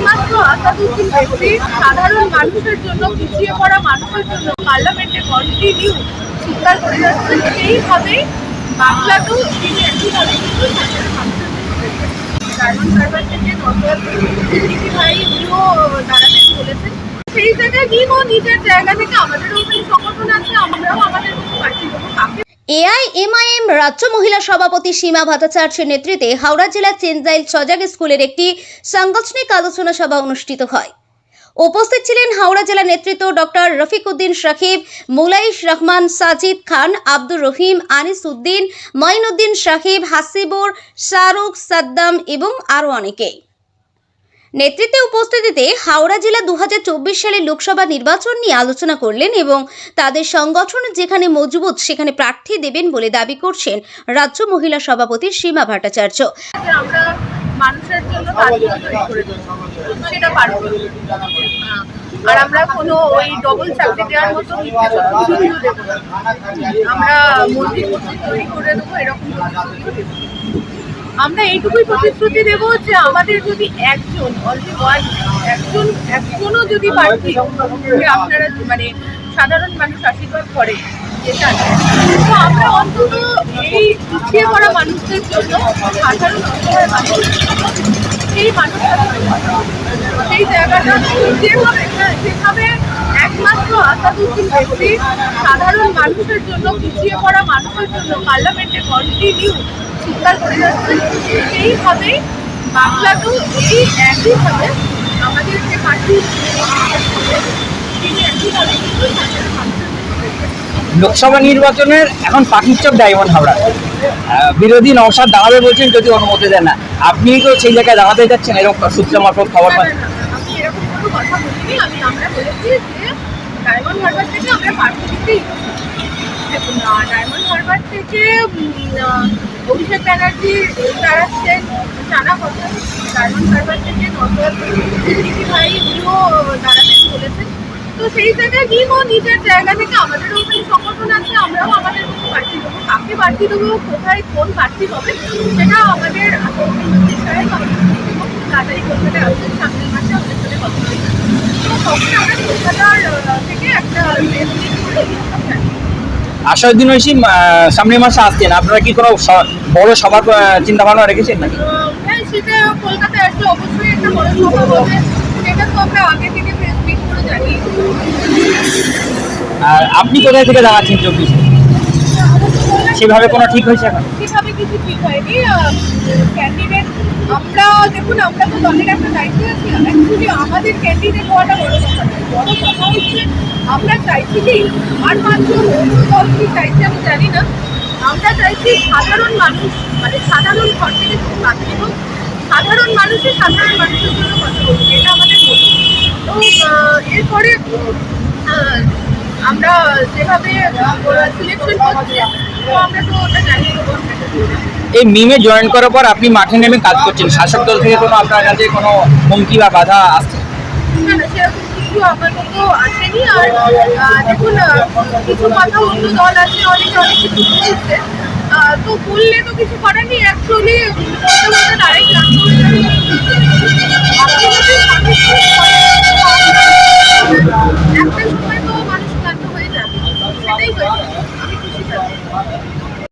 একমাত্র আসাদুদ্দিন ব্যক্তি সাধারণ মানুষের জন্য, পিছিয়ে পড়া মানুষের জন্য পার্লামেন্টে কন্টিনিউ চিৎকার করে যাচ্ছেন সেইভাবে বাংলাতেও তিনি একইভাবে কিন্তু। থেকে ভাই উনিও দাঁড়াতে বলেছেন। সেই জায়গায় নিমও নিজের জায়গা থেকে আমাদেরও ওখানে সংগঠন আছে, আমরাও আমাদের মতো পার্টি দেবো কাকে এআইএমআইএম রাজ্য মহিলা সভাপতি সীমা ভট্টাচার্যের নেতৃত্বে হাওড়া জেলার চেনজাইল সজাগ স্কুলের একটি সাংগঠনিক আলোচনা সভা অনুষ্ঠিত হয়। উপস্থিত ছিলেন হাওড়া জেলা নেতৃত্ব ডক্টর রফিকউদ্দিন সাকিব, মুলাইশ রহমান, সাজিদ খান, আব্দুর রহিম, আনিস উদ্দিন, মঈনুদ্দিন সাকিব, হাসিবুর, শাহরুখ সাদ্দাম এবং আরও অনেকেই। নেতৃত্বে উপস্থিতিতে হাওড়া জেলা দু হাজার চব্বিশ সালের লোকসভা নির্বাচন নিয়ে আলোচনা করলেন এবং তাদের সংগঠন যেখানে মজবুত সেখানে প্রার্থী দেবেন বলে দাবি করছেন রাজ্য মহিলা সভাপতি সীমা ভট্টাচার্য। আর আমরা কোনো ওই ডবল চাকরি দেওয়ার মতো আমরা মন্দির তৈরি করে দেবো, এরকম। আমরা এইটুকুই প্রতিশ্রুতি দেবো যে আমাদের যদি একজন অনলি ওয়ান একজন, একজনও যদি প্রার্থী আপনারা মানে সাধারণ মানুষ আশীর্বাদ করে যেটা তো আমরা অন্তত এই পিছিয়ে পড়া মানুষদের জন্য সাধারণ অসহায় সেই মানুষটা সেই জায়গাটা যেভাবে যেভাবে আসাদুদ্দিন সাধারণ মানুষের জন্য পিছিয়ে পড়া মানুষের জন্য পার্লামেন্টে কন্টিনিউ চিৎকার করে যাচ্ছেন বাংলাতেও এই একইভাবে আমাদের যে তিনি একইভাবে কিন্তু মানুষের লোকসভা নির্বাচনের এখন পাখির চোখ ডায়মন্ড হাওড়া। বিরোধী নওশাদ দাঁড়াবে বলছেন যদি অনুমতি দেন না। আপনি তো সেই জায়গায় দাঁড়াতে যাচ্ছেন এরকম সূত্র মারফত খবর না, পান না, না, আমি এরকম কোনো কথা বলিনি আমি আমরা বলেছি ডায়মন্ড হারবার থেকে অভিষেক ব্যানার্জি দাঁড়াচ্ছেন জানা কথা ডায়মন্ড হারবার থেকে সিদ্দিকি ভাই উনিও দাঁড়াতে বলেছেন তো সেই জায়গায় নিমও নিজের জায়গা থেকে আমাদেরও ওখানে সংগঠন আছে আমরাও আমাদের মতো দেবো কাকে প্রার্থী দেবো কোথায় কোন প্রার্থী হবে সেটা আমাদের তাড়াতাড়ি কলকাতায় আসছেন সামনের মাসে আমাদের সাথে কথা তো তখন আমরা কলকাতার থেকে একটা প্রেস মিট করে এই সব জানাব। আসাদুদ্দিন ঐশী সামনের মাসে আসছেন আপনারা কি কোনো বড় সভার চিন্তা ভাবনা রেখেছেন নাকি? হ্যাঁ সেটা কলকাতায় আসলে অবশ্যই একটা বড় সভা হবে। সেটা তো আমরা আগে থেকে প্রেস মিট করে জানিয়ে আর আপনি কোথায় থেকে দাঁড়াচ্ছেন চব্বিশে? সেভাবে কোনো ঠিক হয়েছে এখন? সেভাবে কিছু ঠিক হয়নি। ক্যান্ডিডেট আমরা দেখুন আমরা তো দলের একটা দায়িত্ব আছি। অ্যাকচুয়ালি আমাদের ক্যান্ডিডেট হওয়াটা বড় কথা চাইছি কি আর মাত্র দল কি চাইছে আমি জানি না। আমরা চাইছি সাধারণ মানুষ মানে সাধারণ ঘর থেকে হোক সাধারণ মানুষের সাধারণ মানুষের জন্য কথা বলুন এটা আমাদের তো এরপরে আমরা যেভাবে সিলেকশন করছি তো আমরা তো ওটা দেবো এই মিমে জয়েন করার পর আপনি মাঠে নেমে কাজ করছেন শাসক দল থেকে কোনো আপনার কাছে কোনো হুমকি বা বাধা আসছে? না না সেরকম কিছু আপাতত আসেনি। আর দেখুন কিছু কথা অন্য দল আছে, অনেকে অনেক কিছু বলছে। তো বললে তো কিছু করার নেই। Actually direct